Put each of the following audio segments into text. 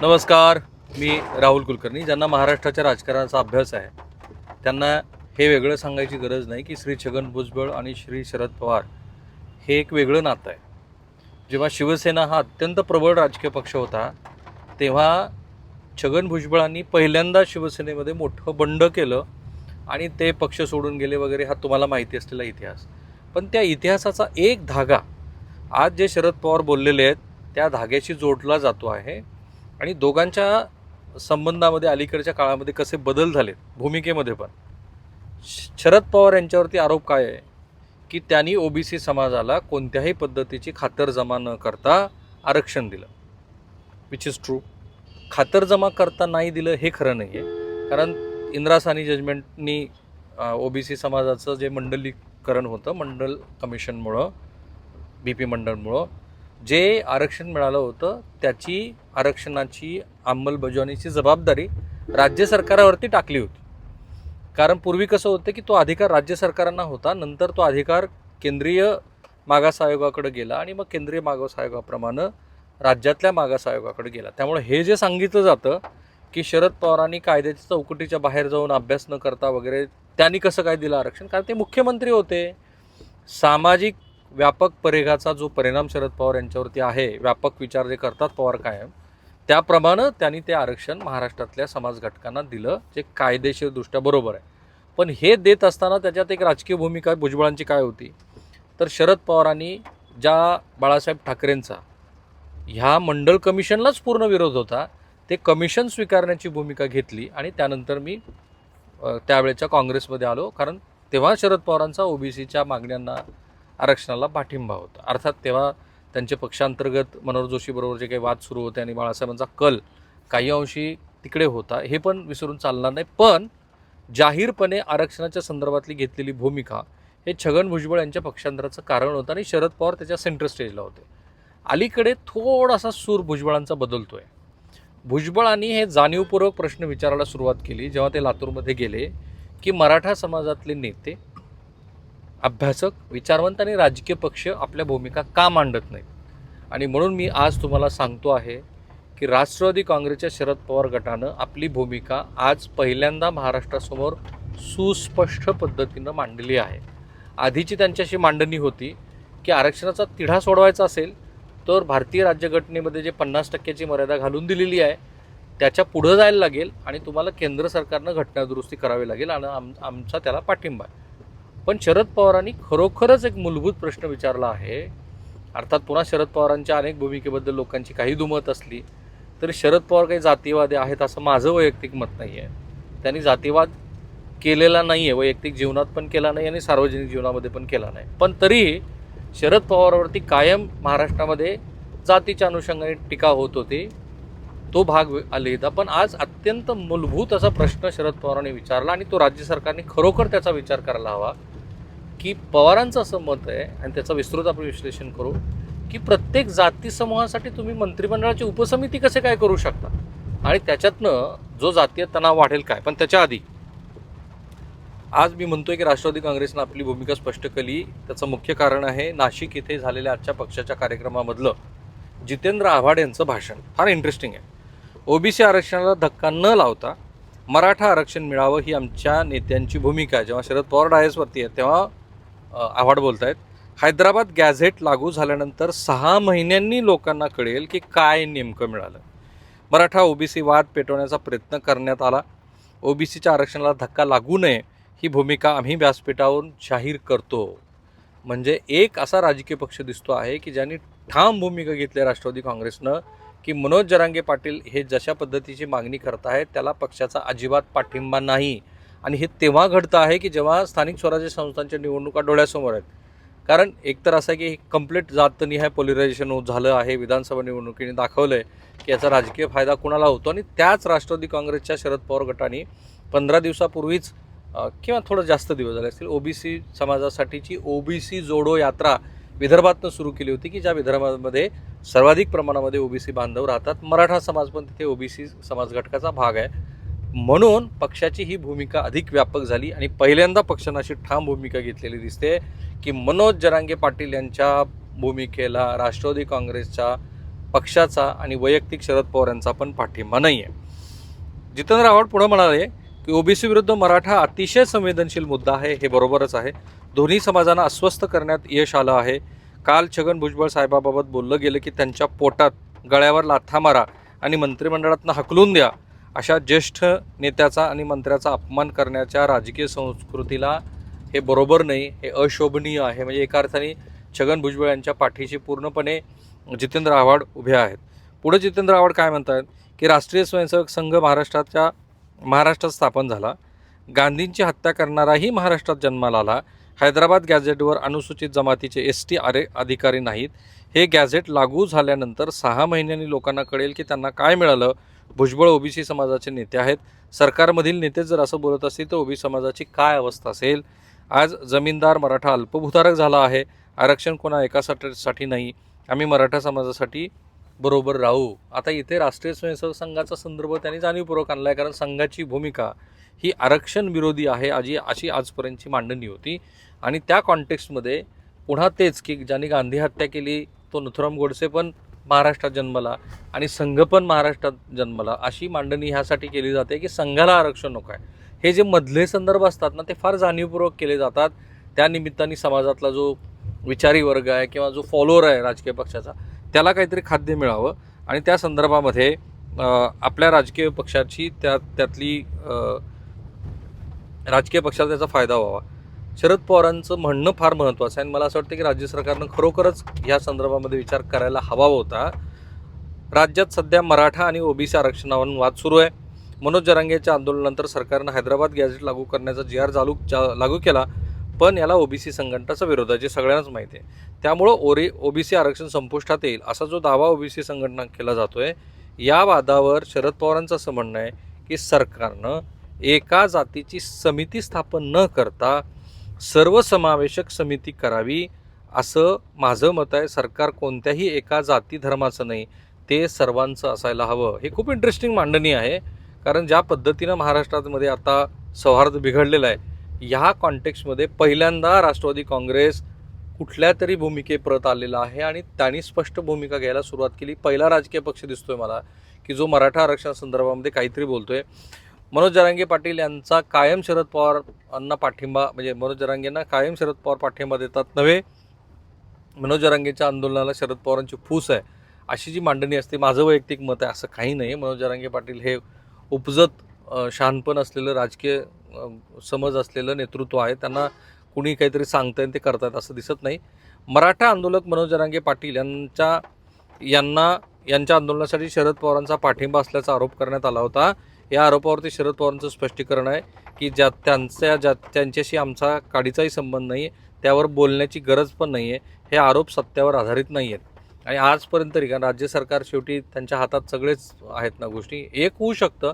नमस्कार मी राहुल कुलकर्णी ज्यांना महाराष्ट्राच्या राजकारणाचा अभ्यास आहे. त्यांना हे वेगळं सांगायची गरज नाही की श्री छगन भुजबळ आणि श्री शरद पवार हे एक वेगळं नातं आहे. जेव्हा शिवसेना हा अत्यंत प्रबळ राजकीय पक्ष होता तेव्हा छगन भुजबळांनी पहिल्यांदा शिवसेनेमध्ये मोठं बंड केलं आणि ते पक्ष सोडून गेले वगैरे हा तुम्हाला माहिती असलेला इतिहास. पण त्या इतिहासाचा एक धागा आज जे शरद पवार बोललेले आहेत त्या धाग्याशी जोडला जातो आहे. आणि दोघांच्या संबंधामध्ये अलीकडच्या काळामध्ये कसे बदल झालेत भूमिकेमध्ये पण. श- शरद पवार यांच्यावरती आरोप काय आहे? की त्यांनी ओबीसी समाजाला कोणत्याही पद्धतीची खातरजमा न करता आरक्षण दिलं. विच इज ट्रू खातरजमा करता नाही दिलं हे खरं नाही आहे कारण इंद्रासानी जजमेंटनी ओबीसी समाजाचं जे मंडलीकरण होतं मंडल कमिशनमुळं बी पी मंडळमुळं जे आरक्षण मिळालं होतं त्याची आरक्षणाची अंमलबजावणीची जबाबदारी राज्य सरकारावरती टाकली होती. कारण पूर्वी कसं होतं की तो अधिकार राज्य सरकारांना होता नंतर तो अधिकार केंद्रीय मागास आयोगाकडे गेला आणि मग केंद्रीय मागास आयोगाप्रमाणे राज्यातल्या मागास आयोगाकडे गेला. त्यामुळे हे जे सांगितलं जातं की शरद पवारांनी कायद्याच्या चौकटीच्या बाहेर जाऊन अभ्यास न करता वगैरे त्यांनी कसं काय दिलं आरक्षण? कारण ते मुख्यमंत्री होते. सामाजिक व्यापक परिघाचा जो परिणाम शरद पवार यांच्यावरती आहे व्यापक विचार जे करतात पवार कायम त्याप्रमाणे त्यांनी ते आरक्षण महाराष्ट्रातल्या समाज घटकांना दिलं जे कायदेशीरदृष्ट्या बरोबर आहे. पण हे देत असताना त्याच्यात एक राजकीय भूमिका भुजबळांची काय होती? तर शरद पवारांनी ज्या बाळासाहेब ठाकरेंचा ह्या मंडळ कमिशनलाच पूर्ण विरोध होता ते कमिशन स्वीकारण्याची भूमिका घेतली आणि त्यानंतर मी त्यावेळेच्या काँग्रेसमध्ये आलो. कारण तेव्हा शरद पवारांचा ओबीसीच्या मागण्यांना आरक्षणाला पाठिंबा होता. अर्थात तेव्हा त्यांचे पक्षांतर्गत मनोहर जोशीबरोबर जे काही वाद सुरू होते आणि बाळासाहेबांचा कल काही अंशी तिकडे होता हे पण विसरून चालणार नाही. पण जाहीरपणे आरक्षणाच्या संदर्भातली घेतलेली भूमिका हे छगन भुजबळ यांच्या पक्षांतराचं कारण होतं आणि शरद पवार त्याच्या सेंटर स्टेजला होते. अलीकडे थोडासा सूर भुजबळांचा बदलतो आहे भुजबळांनी हे जाणीवपूर्वक प्रश्न विचारायला सुरुवात केली जेव्हा ते लातूरमध्ये गेले की मराठा समाजातले नेते अभ्यासक विचारवंत आणि राजकीय पक्ष आपल्या भूमिका का मांडत नाहीत? आणि म्हणून मी आज तुम्हाला सांगतो आहे की राष्ट्रवादी काँग्रेसच्या शरद पवार गटानं आपली भूमिका आज पहिल्यांदा महाराष्ट्रासमोर सुस्पष्ट पद्धतीनं मांडली आहे. आधीची त्यांच्याशी मांडणी होती की आरक्षणाचा तिढा सोडवायचा असेल तर भारतीय राज्यघटनेमध्ये जे पन्नास टक्क्याची मर्यादा घालून दिलेली आहे त्याच्या पुढं जायला लागेल आणि तुम्हाला केंद्र सरकारनं घटना दुरुस्ती करावी लागेल आणि आम आमचा त्याला पाठिंबा आहे. पण शरद पवारांनी खरोखरच एक मूलभूत प्रश्न विचारला आहे. अर्थात पुन्हा शरद पवारांच्या अनेक भूमिकेबद्दल लोकांची काही दुमत असली तरी शरद पवार काही जातीवादी आहेत असं माझं वैयक्तिक मत नाही आहे त्यांनी जातीवाद केलेला नाही आहे वैयक्तिक जीवनात पण केला नाही आणि सार्वजनिक जीवनामध्ये पण केला नाही. पण तरीही शरद पवारवरती कायम महाराष्ट्रामध्ये जातीच्या अनुषंगाने टीका होत होती. तो भाग आलेला पण आज अत्यंत मूलभूत असा प्रश्न शरद पवारांनी विचारला आणि तो राज्य सरकारने खरोखर त्याचा विचार करायला हवा. की पवारांचं असं मत आहे आणि त्याचं विस्तृत आपण विश्लेषण करू की प्रत्येक जाती समूहासाठी तुम्ही मंत्रिमंडळाची उपसमिती कसे काय करू शकता? आणि त्याच्यातनं जो जातीय तणाव वाढेल काय? पण त्याच्या आधी आज मी म्हणतोय की राष्ट्रवादी काँग्रेसनं आपली भूमिका स्पष्ट केली. त्याचं मुख्य कारण आहे नाशिक इथे झालेल्या आजच्या पक्षाच्या कार्यक्रमामधलं जितेंद्र आव्हाड यांचं भाषण. फार इंटरेस्टिंग आहे. ओबीसी आरक्षणाला धक्का न लावता मराठा आरक्षण मिळावं ही आमच्या नेत्यांची भूमिका आहे. जेव्हा शरद पवार डायसवरती आहे तेव्हा आव्हाड बोलत आहेत हैदराबाद गॅझेट लागू झाल्यानंतर सहा महिन्यांनी लोकांना कळेल की काय नेमकं मिळालं. मराठा ओबीसी वाद पेटवण्याचा प्रयत्न करण्यात आला. ओबीसीच्या आरक्षणाला धक्का लागू नये ही भूमिका आम्ही व्यासपीठावरून जाहीर करतो. म्हणजे एक असा राजकीय पक्ष दिसतो आहे की ज्यांनी ठाम भूमिका घेतली राष्ट्रवादी काँग्रेसनं की मनोज जरांगे पाटील हे जशा पद्धतीची मागणी करत आहेत त्याला पक्षाचा अजिबात पाठिंबा नाही. आणि हे तेव्हा घडतं आहे की जेव्हा स्थानिक स्वराज्य संस्थांच्या निवडणुका डोळ्यासमोर आहेत. कारण एकतर असं आहे की कंप्लीट जातनिहाय पोलरायझेशन झालं आहे विधानसभा निवडणुकीने दाखवलं आहे की याचा राजकीय फायदा कुणाला होतो आणि त्याच राष्ट्रवादी काँग्रेसच्या शरद पवार गटाने पंधरा दिवसापूर्वीच किंवा थोडं जास्त दिवस झाले असतील ओबीसी समाजासाठीची ओबीसी जोडो यात्रा विदर्भातनं सुरू केली होती की ज्या विदर्भामध्ये सर्वाधिक प्रमाणामध्ये ओबीसी बांधव राहतात. मराठा समाज पण तिथे ओबीसी समाज घटकाचा भाग आहे. म्हणून पक्षाची ही भूमिका अधिक व्यापक झाली आणि पहिल्यांदा पक्षानं अशी ठाम भूमिका घेतलेली दिसते की मनोज जरांगे पाटील यांच्या भूमिकेला राष्ट्रवादी काँग्रेसच्या पक्षाचा आणि वैयक्तिक शरद पवार यांचा पण पाठिंबा नाही आहे जितेंद्र आव्हाड पुढे म्हणाले की ओबीसी विरुद्ध मराठा अतिशय संवेदनशील मुद्दा आहे हे बरोबरच आहे. दोन्ही समाजांना अस्वस्थ करण्यात यश आलं आहे. काल छगन भुजबळ साहेबाबाबत बोललं गेलं की त्यांच्या पोटात गळ्यावर लाथा मारा आणि मंत्रिमंडळातनं हकलून द्या. अशा ज्येष्ठ नेत्याचा आणि मंत्र्याचा अपमान करण्याच्या राजकीय संस्कृतीला हे बरोबर नाही हे अशोभनीय आहे. म्हणजे एका अर्थाने छगन भुजबळ यांच्या पाठीशी पूर्णपणे जितेंद्र आव्हाड उभे आहेत. पुढे जितेंद्र आव्हाड काय म्हणतात की राष्ट्रीय स्वयंसेवक संघ महाराष्ट्राच्या महाराष्ट्रात स्थापन झाला. गांधींची हत्या करणाराही महाराष्ट्रात जन्माला आला. हैदराबाद गॅझेटवर अनुसूचित जमातीचे एस टी आरे अधिकारी नाहीत. हे गॅझेट लागू झाल्यानंतर सहा महिन्यांनी लोकांना कळेल की त्यांना काय मिळालं. भुजबळ ओबीसी समाजाचे नेते आहेत. सरकारमधील नेते जर असं बोलत असतील तर ओबीसी समाजाची काय अवस्था असेल? आज जमीनदार मराठा अल्पभूधारक झाला आहे. आरक्षण कोणा एकासाठी नाही. आम्ही मराठा समाजासाठी बरोबर राहू. आता इथे राष्ट्रीय स्वयंसेवक संघाचा संदर्भ त्यांनी जाणीवपूर्वक आणला आहे कारण संघाची भूमिका ही आरक्षण विरोधी आहे आजी अशी आजपर्यंतची मांडणी होती. आणि त्या कॉन्टेक्स्टमध्ये पुन्हा तेच की ज्यांनी गांधी हत्या केली तो नथुराम गोडसे पण महाराष्ट्रात जन्मला आणि संघ पण महाराष्ट्रात जन्मला अशी मांडणी ह्यासाठी केली जाते की संघाला आरक्षण नको आहे. हे जे मधले संदर्भ असतात ना ते फार जाणीवपूर्वक केले जातात. त्या निमित्ताने समाजातला जो विचारी वर्ग आहे किंवा जो फॉलोअर आहे राजकीय पक्षाचा त्याला काहीतरी खाद्य मिळावं. आणि त्या संदर्भामध्ये आपल्या राजकीय पक्षाची त्या त्यातली राजकीय पक्षाला त्याचा फायदा व्हावा. शरद पवारांचं म्हणणं फार महत्त्वाचं आहे. आणि मला असं वाटतं की राज्य सरकारनं खरोखरच ह्या संदर्भामध्ये विचार करायला हवा होता. राज्यात सध्या मराठा आणि ओबीसी आरक्षणावर वाद सुरू आहे. मनोज जरांगेच्या आंदोलनानंतर सरकारनं हैदराबाद गॅझेट लागू करण्याचा जी आर चालू लागू केला पण याला ओबीसी संघटनाचा विरोध आहे जे सगळ्यांनाच माहिती आहे. त्यामुळं ओरी ओबीसी आरक्षण संपुष्टात येईल असा जो दावा ओबीसी संघटना केला जातोय या वादावर शरद पवारांचं असं म्हणणं आहे की सरकारनं एका जातीची समिती स्थापन न करता सर्वसमावेशक समिती करावी असं माझं मत आहे. सरकार कोणत्याही एका जाती धर्माचं नाही ते सर्वांचं असायला हवं. हे खूप इंटरेस्टिंग मांडणी आहे. कारण ज्या पद्धतीनं महाराष्ट्रामध्ये आता सौहार्द बिघडलेलं आहे ह्या कॉन्टेक्स्टमध्ये पहिल्यांदा राष्ट्रवादी काँग्रेस कुठल्या तरी भूमिकेप्रत आलेला आहे आणि त्यांनी स्पष्ट भूमिका घ्यायला सुरुवात केली. पहिला राजकीय पक्ष दिसतोय मला की जो मराठा आरक्षण संदर्भामध्ये काहीतरी बोलतोय. मनोज जरांगे पाटील यांचा कायम शरद पवारांना पाठिंबा म्हणजे मनोज जरांगेंना कायम शरद पवार पाठिंबा देतात नव्हे. मनोज जरांगेच्या आंदोलनाला शरद पवारांची फूस आहे. अशी जी मांडणी असते माझं वैयक्तिक मत आहे असं काही नाही. मनोज जरांगे पाटील हे उपजत शहाणपण असलेलं राजकीय समज असलेलं नेतृत्व आहे. त्यांना कुणी काहीतरी सांगतंय आणि ते करतायत असं दिसत नाही. मराठा आंदोलक मनोज जरांगे पाटील यांच्या यांना यांच्या आंदोलनासाठी शरद पवारांचा पाठिंबा असल्याचा आरोप करण्यात आला होता. या आरोपावरती शरद पवारांचं स्पष्टीकरण आहे की ज्या त्यांच्या ज्या त्यांच्याशी आमचा काडीचाही संबंध नाही आहे त्यावर बोलण्याची गरज पण नाही आहे हे आरोप सत्यावर आधारित नाही आहेत आणि आजपर्यंत तरी कारण राज्य सरकार शेवटी त्यांच्या हातात सगळेच आहेत ना गोष्टी एक होऊ शकतं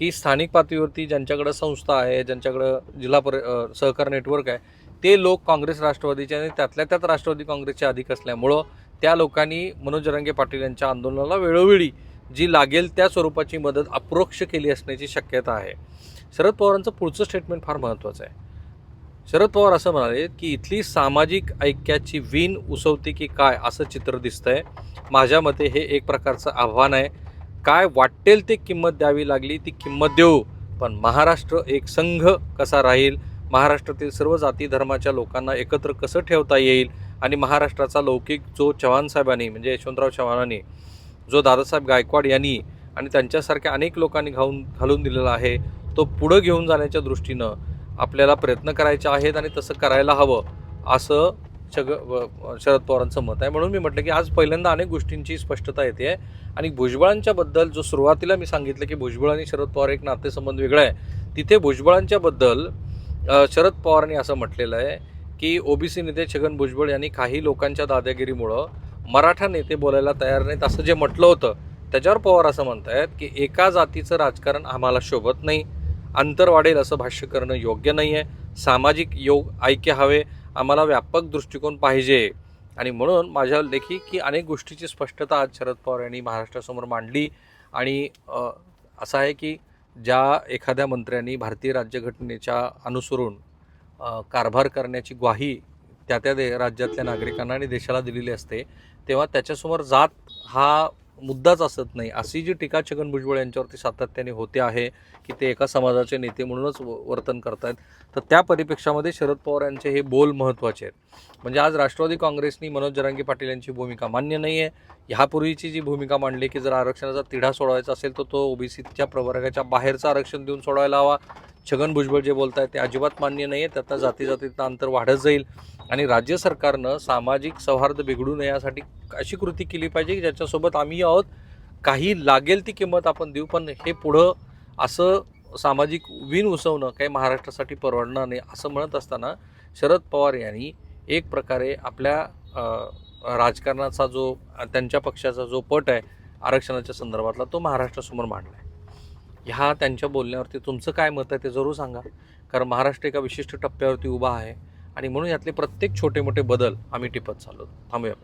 की स्थानिक पातळीवरती ज्यांच्याकडं संस्था आहे ज्यांच्याकडं जिल्हा पर सहकार नेटवर्क आहे ते लोक काँग्रेस राष्ट्रवादीचे आणि त्यातल्या त्यात राष्ट्रवादी काँग्रेसचे अधिक असल्यामुळं त्या लोकांनी मनोज रंगे पाटील यांच्या आंदोलनाला वेळोवेळी जी लागेल त्या स्वरूपाची मदत अप्रोक्ष केली असण्याची शक्यता आहे. शरद पवारांचं पुढचं स्टेटमेंट फार महत्त्वाचं आहे. शरद पवार असं म्हणाले की इथली सामाजिक ऐक्याची वीण उसवते की काय? असं चित्र दिसतंय. माझ्या मते हे एक प्रकारचं आव्हान आहे. काय वाटेल ते किंमत द्यावी लागली ती किंमत देऊ. पण महाराष्ट्र एक संघ कसा राहील? महाराष्ट्रातील सर्व जाती धर्माच्या लोकांना एकत्र कसं ठेवता येईल? आणि महाराष्ट्राचा लौकिक जो चव्हाण साहेबांनी म्हणजे यशवंतराव चव्हाणांनी जो दादासाहेब गायकवाड यांनी आणि त्यांच्यासारख्या अनेक लोकांनी घालून घालून दिलेला आहे तो पुढं घेऊन जाण्याच्या दृष्टीनं आपल्याला प्रयत्न करायचे आहेत आणि तसं करायला हवं असं शग व- शरद पवारांचं मत आहे. म्हणून मी म्हटलं की आज पहिल्यांदा अनेक गोष्टींची स्पष्टता येते आहे. आणि भुजबळांच्याबद्दल जो सुरुवातीला मी सांगितलं की भुजबळ आणि शरद पवार एक नातेसंबंध वेगळा आहे तिथे भुजबळांच्याबद्दल शरद पवारांनी असं म्हटलेलं आहे की ओबीसी नेते छगन भुजबळ यांनी काही लोकांच्या दादागिरीमुळं मराठा नेते बोलायला तयार नाहीत असं जे म्हटलं होतं त्याच्यावर पवार असं म्हणतायत की एका जातीचं राजकारण आम्हाला शोभत नाही अंतर वाढेल असं भाष्य करणं योग्य नाही आहे सामाजिक योग ऐक्य हवे आम्हाला व्यापक दृष्टिकोन पाहिजे. आणि म्हणून माझ्या लेखी की अनेक गोष्टीची स्पष्टता आज शरद पवार यांनी महाराष्ट्रासमोर मांडली आणि असं आहे की ज्या एखाद्या मंत्र्यांनी भारतीय राज्यघटनेच्या अनुसरून कारभार करण्याची ग्वाही त्या त्या दे राज्यातल्या नागरिकांना आणि देशाला दिलेली असते तेव्हा त्याच्यासमोर जात हा मुद्दाच असत नाही. अशी जी टीका छगन भुजबळ यांच्यावरती सातत्याने होते आहे की ते एका समाजाचे नेते म्हणूनच व- वर्तन करतायत तर त्या परिप्रेक्षामध्ये शरद पवार यांचे हे बोल महत्त्वाचे आहेत. म्हणजे आज राष्ट्रवादी काँग्रेसनी मनोज जरांगे पाटील यांची भूमिका मान्य नाही आहे ह्यापूर्वीची जी भूमिका मांडली की जर आरक्षणाचा तिढा सोडवायचा असेल तर तो ओबीसीच्या प्रवर्गाच्या बाहेरचं आरक्षण देऊन सोडवायला हवा. छगन भुजबळ जे बोलत आहेत ते अजिबात मान्य नाही आहे त्यातनं जाती जातीचं अंतर वाढत जाईल. आणि राज्य सरकारनं सामाजिक सौहार्द बिघडू नये यासाठी अशी कृती केली पाहिजे की ज्याच्यासोबत आम्ही आहोत. काही लागेल ती किंमत आपण देऊ पण हे पुढं असं सामाजिक विण उसवणं काही महाराष्ट्रासाठी परवडणार नाही असं म्हणत असताना शरद पवार यांनी एक प्रकारे आपल्या राजकारणाचा जो त्यांच्या पक्षाचा जो पट आहे आरक्षणाच्या संदर्भातला तो महाराष्ट्रासमोर मांडला आहे ह्या त्यांच्या बोलण्यावरती तुमचं काय मत आहे ते जरूर सांगा. कारण महाराष्ट्र एका विशिष्ट टप्प्यावरती उभा आहे. आणि म्हणून यातले प्रत्येक छोटे मोठे बदल आम्ही टिपत चाललो. थांबूया